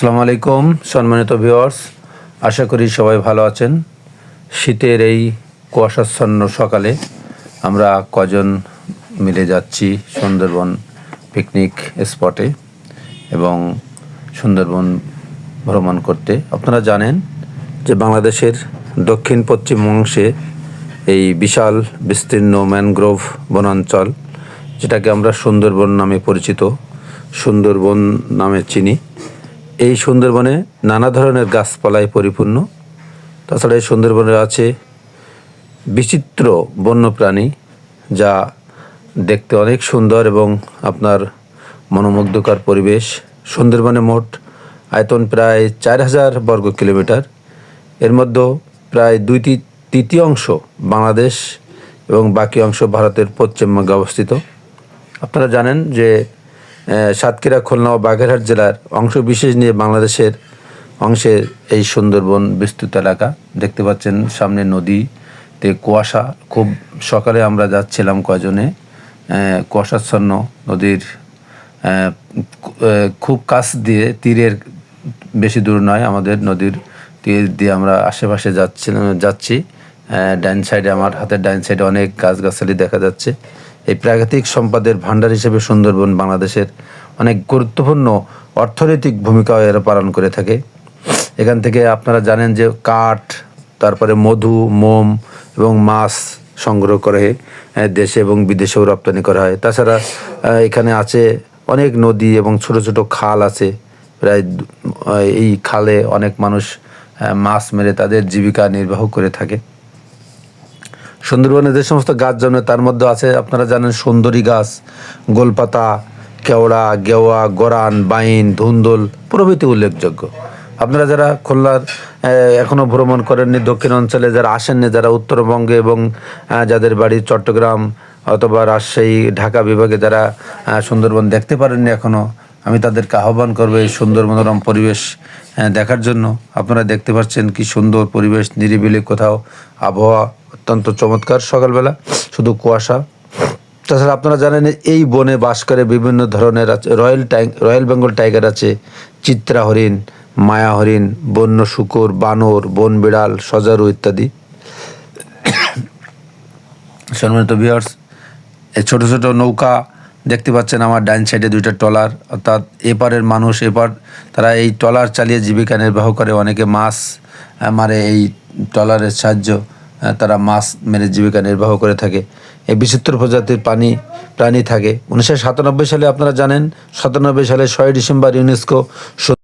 আসসালামু আলাইকুম, সম্মানিত ভিউয়ার্স আশা করি সবাই ভালো আছেন। শীতের এই কুয়াশাচ্ছন্ন সকালে আমরা কজন মিলে যাচ্ছি সুন্দরবন পিকনিক স্পটে এবং সুন্দরবন ভ্রমণ করতে। আপনারা জানেন যে বাংলাদেশের দক্ষিণ পশ্চিম অংশে এই বিশাল, বিস্তীর্ণ ম্যানগ্রোভ বনাঞ্চল, যেটাকে আমরা সুন্দরবন নামে পরিচিত, সুন্দরবন নামে চিনি। এই সুন্দরবনে নানা ধরনের গাছপালায় পরিপূর্ণ। তাছাড়া এই সুন্দরবনে আছে বিচিত্র বন্যপ্রাণী যা দেখতে অনেক সুন্দর এবং আপনার মনোমুগ্ধকর পরিবেশ। সুন্দরবনে মোট আয়তন প্রায় চার হাজার বর্গ কিলোমিটার। এর মধ্যে প্রায় দুই তি- তৃতীয় অংশ বাংলাদেশ এবং বাকি অংশ ভারতের পশ্চিমবঙ্গে অবস্থিত। আপনারা জানেন যে সাতক্ষীরা, খুলনা ও বাগেরহাট জেলার অংশ বিশেষ নিয়ে বাংলাদেশের অংশে এই সুন্দরবন বিস্তৃত এলাকা। দেখতে পাচ্ছেন সামনে নদীতে কুয়াশা। খুব সকালে আমরা যাচ্ছিলাম কজনে কুয়াশাচ্ছন্ন নদীর খুব কাছ দিয়ে তীরের বেশি দূর নয়, আমাদের নদীর তীর দিয়ে আমরা আশেপাশে যাচ্ছিলাম, যাচ্ছি। ডাইন সাইডে, আমার হাতের ডাইন সাইডে অনেক গাছগাছালি দেখা যাচ্ছে। এই প্রাকৃতিক সম্পদের ভাণ্ডার হিসেবে সুন্দরবন বাংলাদেশের অনেক গুরুত্বপূর্ণ অর্থনৈতিক ভূমিকাও এরা পালন করে থাকে। এখান থেকে আপনারা জানেন যে কাঠ, তারপরে মধু, মোম এবং মাছ সংগ্রহ করে দেশে এবং বিদেশেও রপ্তানি করা হয়। তাছাড়া এখানে আছে অনেক নদী এবং ছোট ছোট খাল আছে। প্রায় এই খালে অনেক মানুষ মাছ মেরে তাদের জীবিকা নির্বাহ করে থাকে। সুন্দরবনে যে সমস্ত গাছ জন্মে, তার মধ্যে আছে, আপনারা জানেন সুন্দরী গাছ, গোলপাতা, কেওড়া, গেওয়া, গরান, বাইন, ধুন্দল, প্রভৃতি উল্লেখযোগ্য। আপনারা যারা খুলনার এখনও ভ্রমণ করেননি, দক্ষিণ অঞ্চলে যারা আসেননি, যারা উত্তরবঙ্গে এবং যাদের বাড়ি চট্টগ্রাম অথবা রাজশাহী, ঢাকা বিভাগে যারা সুন্দরবন দেখতে পারেননি এখনও আমি তাদেরকে আহ্বান করব এই সুন্দর মনোরম পরিবেশ দেখার জন্য। আপনারা দেখতে পাচ্ছেন কি সুন্দর পরিবেশ, নিরিবিলি কোথাও আবহাওয়া। অত্যন্ত চমৎকার সকালবেলা, শুধু কুয়াশা। তাছাড়া আপনারা জানেন এই বনে বাস করে বিভিন্ন ধরনের আছে, রয়্যাল টাই, রয়্যাল বেঙ্গল টাইগার আছে, চিত্রা হরিণ, মায়া হরিণ, বন্য শুকর, বানর, বন বিড়াল, সজারু ইত্যাদি। সম্মানিত ভিউয়ার্স এই ছোটো ছোটো নৌকা দেখতে পাচ্ছেন আমার ডাইন সাইডে দুইটা ট্রলার, অর্থাৎ এপারের মানুষ, এপার তারা এই ট্রলার চালিয়ে জীবিকা নির্বাহ করে। অনেকে মাছ মারে এই ট্রলারের সাহায্য। তারা মাছ মেরে জীবিকা নির্বাহ করে থাকে। এই বিচিত্র প্রজাতির পানি, প্রাণী থাকে। উনিশশো সাতানব্বই সালে আপনারা জানেন, সাতানব্বই সালে ছয় ডিসেম্বর ইউনেস্কো